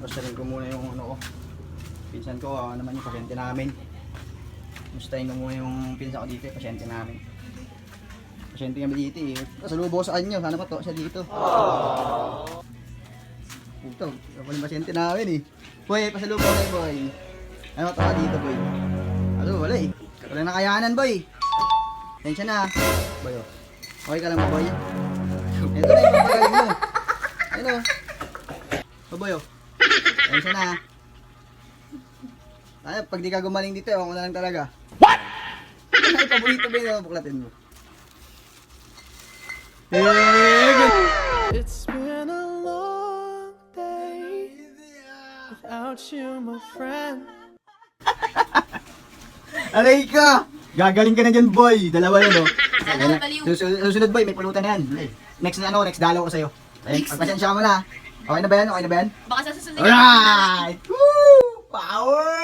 Pasarin ko muna yung ano ko. Pinsan ko, ah, naman yung pasyente namin. Mustahin ko muna yung pinsan ko dito, eh, pasyente namin. Pasyente kami dito eh. Kasalubo sa kanya, sana pa to siya dito. Puto, ako yung pasyente namin eh. Boy, pasalubo ko tayo boy. Ano to dito boy? Ano, wala eh. Wala na kayanan boy. Tensya na. Boy, oh. Okay ka lang boy? Ito na yung papagaling mo. Ano? Oh boy, oh. Tensya na. Tayo, pag di ka gumaling dito, ewan ko na lang talaga. What? Ano yung paborito ba yun? Buklatin mo. It's been a long day without you, my friend. Aray ka! Gagaling ka na dyan, boy. Dalawa yun, oh. Sana baliw. Susunod, boy. May pulutan na yan. Next na ano, next dalaw ko sa'yo. Ayun, pagpasensya ka mo na. Okay na ba yan? Okay na ba yan? Baka sa susunod. Alright! Woo! Power!